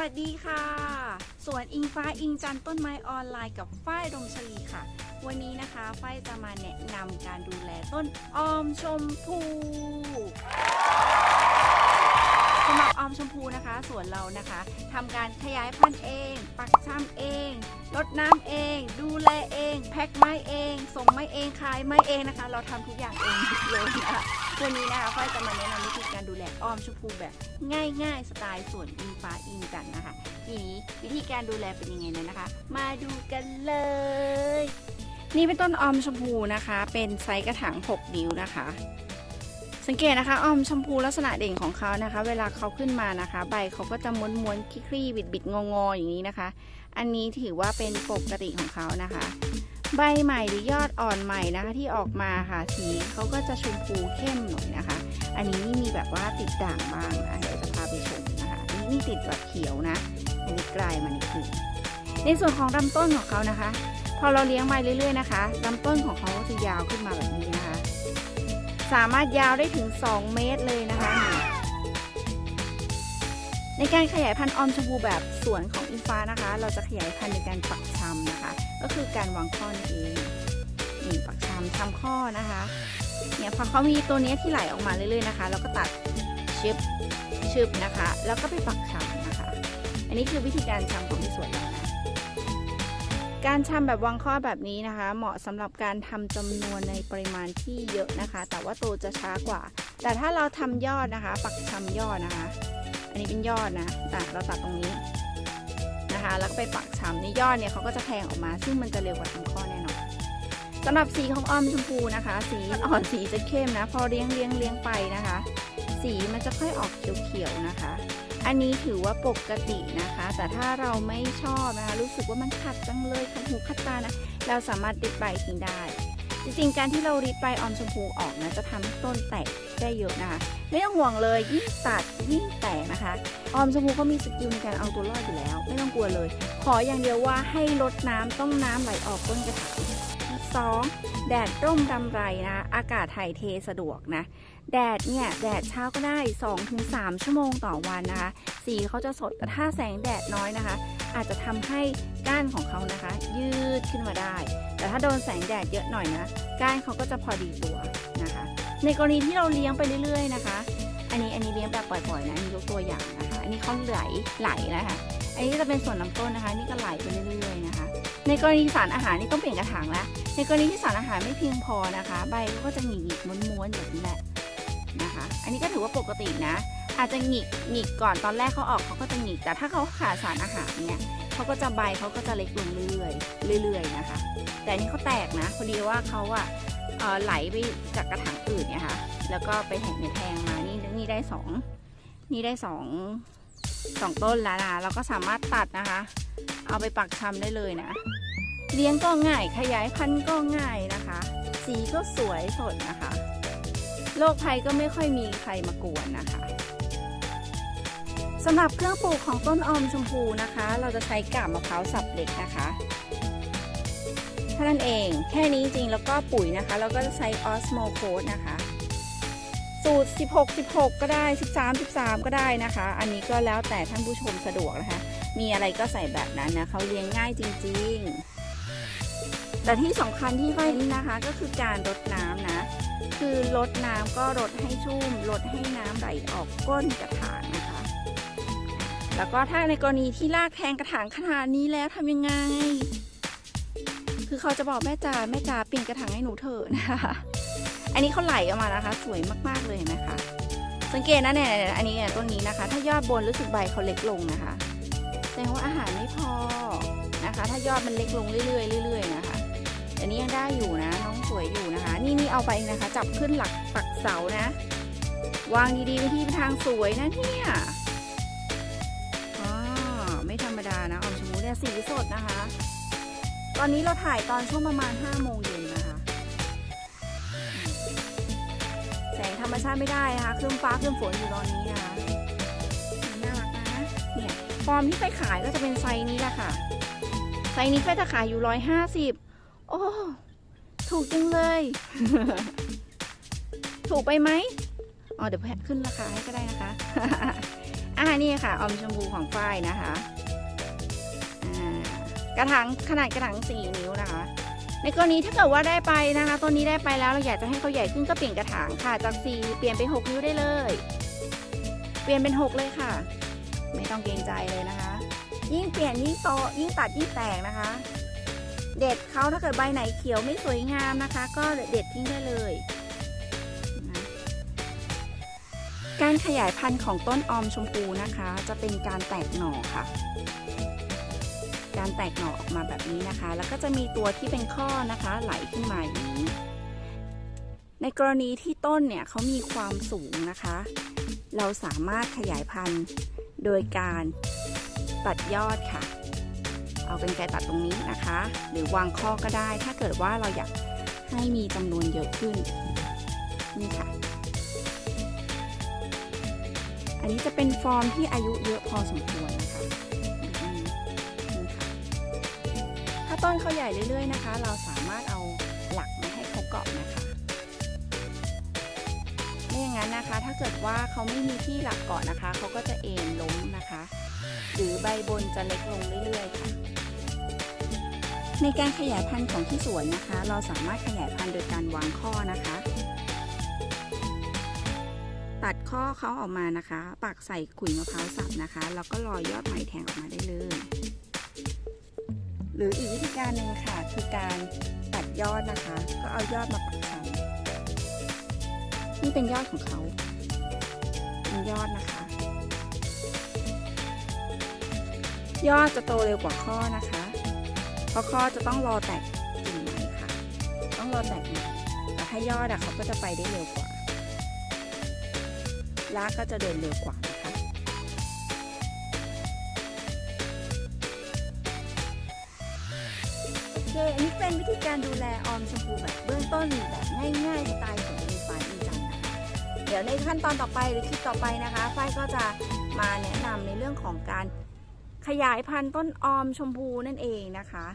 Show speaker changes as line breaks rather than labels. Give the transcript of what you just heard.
วัสดีค่ะสวนอิงฟ้าอิงจันต้นไม้ออนไลน์กับฝ้ายดงชลีค่ะ วันนี้นะคะฝ้ายจะมาแนะนำการดูแลต้นออมชมพูสำหรับออมชมพูนะคะสวนเรานะคะทำการขยายพันธุ์เอง ปักชำเองรดน้ำเอง ดูแลเอง แพ็คไม้เอง ส่งไม้เองขายไม้เองนะคะ เราทำทุกอย่างเองเลยนะคะ วันนี้นะคะฝ้ายจะมาแนะนำวิธีการดูแลออมชมพูแบบง่ายๆ สไตล์สวนอิงฟ้าอิงจันนะคะ ทีนี้วิธีการดูแลเป็นยังไงนั้นนะคะ มาดูกันเลย นี่เป็นต้นออมชมพูนะคะ เป็นไซส์กระถาง 6 นิ้วนะคะ สังเกตนะคะออมชมพูลักษณะเด่นของเขานะคะ เวลาเขาขึ้นมานะคะ ใบเขาก็จะม้วนๆคลี่ๆบิดๆงอๆอย่างนี้นะคะ อันนี้ถือว่าเป็นปกติของเขานะคะ ใบใหม่หรือยอดอ่อนใหม่นะคะที่ออกมาค่ะสีเขาก็จะชมพูเข้มหน่อยนะคะ อันนี้นี่มีแบบว่าติดด่างบ้างนะเดี๋ยวจะพาไปชมนะคะนี่นี่ติดแบบเขียวนะ อันนี้กลายมานิดหนึงในส่วนของลำต้นของเขานะคะ พอเราเลี้ยงไปเรื่อยๆนะคะลำต้นของเขาจะยาวขึ้นมาแบบนี้นะคะ สามารถยาวได้ถึง 2 เมตรเลยนะคะ ในการขยายพันธุ์ออมชมพูแบบสวนของอินฟ้านะคะ เราจะขยายพันธุ์ในการปัก็คือการวางข้อนั่นเองนี่ปักชำชำข้อนะคะ เนี่ยพอเขามีตัวนี้ที่ไหลออกมาเรื่อยๆนะคะ เราก็ตัดชึบชึบนะคะ แล้วก็ไปปักชำนะคะ อันนี้คือวิธีการชำของที่สวนเรานะการชำแบบวางข้อแบบนี้นะคะ เหมาะสำหรับการทำจำนวนในปริมาณที่เยอะนะคะ แต่ว่าโตจะช้ากว่า แต่ถ้าเราทำยอดนะคะ ปักชำยอดนะคะ อันนี้เป็นยอดนะแต่เราตัดตรงนี้ แล้วไปปักชำในยอดเนี่ยเขาก็จะแทงออกมา ซึ่งมันจะเร็วกว่าทำข้อแน่นอนสำหรับสีของออมชมพูนะคะ สีอ่อนสีจะเข้มนะ พอเลี้ยงเลี้ยงเลี้ยงไปนะคะ สีมันจะค่อยออกเขียวๆนะคะ อันนี้ถือว่าปกตินะคะ แต่ถ้าเราไม่ชอบนะคะ รู้สึกว่ามันขัดจังเลยขัดหูขัดตานะ เราสามารถติดใบทิ้งได้ จริงๆ การที่เรารีดใบออมชมพูออกนะจะทำให้ต้นแตกได้เยอะนะคะ ไม่ต้องห่วงเลยยิ่งตัดยิ่งแตกนะคะ ออมชมพูก็มีสกิลในการเอาตัวรอดอยู่แล้ว ไม่ต้องกลัวเลย ขออย่างเดียวว่าให้ลดน้ำต้องน้ำไหลออกก้นกระถาง 2. แดดร่มรำไรนะ อากาศถ่ายเทสะดวกนะ แดดเนี่ย แดดเช้าก็ได้ 2-3 ชั่วโมงต่อวันนะคะ สีเขาจะสด แต่ถ้าแสงแดดน้อยนะคะ อาจจะทำให้ก้านของเขานะคะ ยืดขึ้นมาได้ แต่ถ้าโดนแสงแดดเยอะหน่อยนะ ก้านเขาก็จะพอดีตัวนะคะ ในกรณีที่เราเลี้ยงไปเรื่อย ๆ นะคะ อันนี้อันนี้เลี้ยงแบบปล่อยๆนะอันนี้ยกตัวอย่างนะคะ อันนี้เขาไหลไหลนะคะ อันนี้จะเป็นส่วนลำต้นนะคะ นี่ก็ไหลไปเรื่อยๆนะคะ ในกรณีสารอาหารนี่ต้องเปลี่ยนกระถางแล้ว ในกรณีที่สารอาหารไม่เพียงพอนะคะ ใบเขาก็จะหงิกหงิกม้วนๆแบบนี้แหละนะคะ อันนี้ก็ถือว่าปกตินะ อาจจะหงิกหงิกก่อนตอนแรกเขาออกเขาก็จะหงิกแต่ถ้าเขาขาดสารอาหารเนี่ยเขาก็จะใบเขาก็จะเล็กลงเรื่อยๆเรื่อยๆนะคะ แต่อันนี้เขาแตกนะพอดีว่าเขาอะไหลไปจากกระถางอื่นเนี่ยค่ะ แล้วก็ไปแทงในแทงมานี่นี่ได้สองนี่ได้สองสองต้นแล้วนะเราก็สามารถตัดนะคะ เอาไปปักชำได้เลยนะ เลี้ยงก็ง่ายขยายพันธุ์ก็ง่ายนะคะ สีก็สวยสดนะคะโรคภัยก็ไม่ค่อยมีใครมากวนนะคะสำหรับเครื่องปลูกของต้นออมชมพูนะคะ เราจะใช้กาบมะพร้าวสับเล็กนะคะเท่านั้นเองแค่นี้จริงแล้วก็ปุ๋ยนะคะ เราก็จะใช้ออสโมโคดนะคะ สูตร 16 16 ก็ได้ 13 13 ก็ได้นะคะ อันนี้ก็แล้วแต่ท่านผู้ชมสะดวกนะคะ มีอะไรก็ใส่แบบนั้นนะเขาเลี้ยงง่ายจริง ๆ แต่ที่สำคัญที่ไฟนี่นะคะก็คือการรดน้ำนะ คือรดน้ำก็รดให้ชุ่มรดให้น้ำไหลออกก้นกระถางนะคะ แล้วก็ถ้าในกรณีที่ลากแทงกระถางขนาดนี้แล้วทำยังไง คือเขาจะบอกแม่จ๋าแม่จ๋าเปลี่ยนกระถางให้หนูเถอะนะคะ อันนี้เขาไหลออกมานะคะ สวยมากๆเลยนะคะ สังเกตนะเนี่ยอันนี้ต้นนี้นะคะ ถ้ายอดบนรู้สึกใบเขาเล็กลงนะคะแสดงว่าอาหารไม่พอนะคะ ถ้ายอดมันเล็กลงเรื่อยๆเรื่อยๆนะคะ นนี้ยังได้อยู่นะ น้องสวยอยู่นะคะ นี่นี่เอาไปนะคะ จับขึ้นหลักปักเสานะ วางดีๆไปที่ทางสวยนะเนี่ยอ๋อไม่ธรรมดานะออมชมพูเนี่ยสีสดนะคะ ตอนนี้เราถ่ายตอนช่วงประมาณ5โมงเย็นนะคะแสงธรรมชาติไม่ได้นะคะเครื่องฟ้าเครื่องฝนอยู่ตอนนี้นะคะน่ารักนะเนี่ยฟอร์มที่ไปขายก็จะเป็นไซส์นี้แหละค่ะไซส์นี้ไปจะขายอยู่ร้อยห้าสิบ โอ้ ถูกจังเลย ถูกไปไหมอ๋อเดี๋ยวแพทขึ้นราคาให้ก็ได้นะคะ อ่านี่ค่ะ ออมชมพูของฝ้ายนะคะ กระถางขนาดกระถางสี่นิ้วนะคะ ในกรณีถ้าเกิดว่าได้ไปนะคะต้นนี้ได้ไปแล้วเราอยากจะให้เขาใหญ่ขึ้นก็เปลี่ยนกระถางค่ะ จากสี่เปลี่ยนเป็นหกนิ้วได้เลย เปลี่ยนเป็นหกเลยค่ะ ไม่ต้องเกรงใจเลยนะคะ ยิ่งเปลี่ยนยิ่งโตยิ่งตัดยิ่งแตกนะคะ เด็ดเขาถ้าเกิดใบไหนเขียวไม่สวยงามนะคะ ก็เด็ดทิ้งได้เลย การขยายพันธุ์ของต้นออมชมพูนะคะ จะเป็นการแตกหน่อค่ะ การแตกหน่อออกมาแบบนี้นะคะ แล้วก็จะมีตัวที่เป็นข้อนะคะไหลขึ้นมาอย่างนี้ ในกรณีที่ต้นเนี่ยเขามีความสูงนะคะ เราสามารถขยายพันธุ์โดยการตัดยอดค่ะ เอาเป็นไกรตัดตรงนี้นะคะ หรือวางข้อก็ได้ ถ้าเกิดว่าเราอยากให้มีจำนวนเยอะขึ้นนี่ค่ะ อันนี้จะเป็นฟอร์มที่อายุเยอะพอสมควรนะคะนี่ค่ะ ถ้าต้นเขาใหญ่เรื่อยๆนะคะ เราสามารถเอาหลักมาให้เขาเกาะนะคะไม่อย่างนั้นนะคะ ถ้าเกิดว่าเขาไม่มีที่หลักเกาะนะคะ เขาก็จะเอ็นล้มนะคะ หรือใบบนจะเล็กลงเรื่อยๆค่ะ ในการขยายพันธุ์ของที่สวนนะคะ เราสามารถขยายพันธุ์โดยการวางข้อนะคะ ตัดข้อเขาออกมานะคะ ปักใส่ขุยมะพร้าวสับนะคะ แล้วก็รอยยอดไหม่แทงออกมาได้เลย หรืออีกวิธีการหนึ่งค่ะคือการตัดยอดนะคะ ก็เอายอดมาปักชำนี่เป็นยอดของเขาเป็นยอดนะคะ ยอดจะโตเร็วกว่าข้อนะคะ เพราะข้อจะต้องรอแตกกิ่งใหม่ค่ะ ต้องรอแตกใหม่แต่ถ้ายอดอะเขาก็จะไปได้เร็วกว่า รากก็จะเดินเร็วกว่านะคะ โอเค อันนี้เป็นวิธีการดูแลออมชมพูแบบเบื้องต้นแบบง่ายๆสไตล์ของอินฟายอินจันนะคะเดี๋ยวในขั้นตอนต่อไปหรือคลิปต่อไปนะคะฝ้ายก็จะมาแนะนำในเรื่องของการ ขยายพันธุ์ต้นออมชมพูนั่นเองนะคะ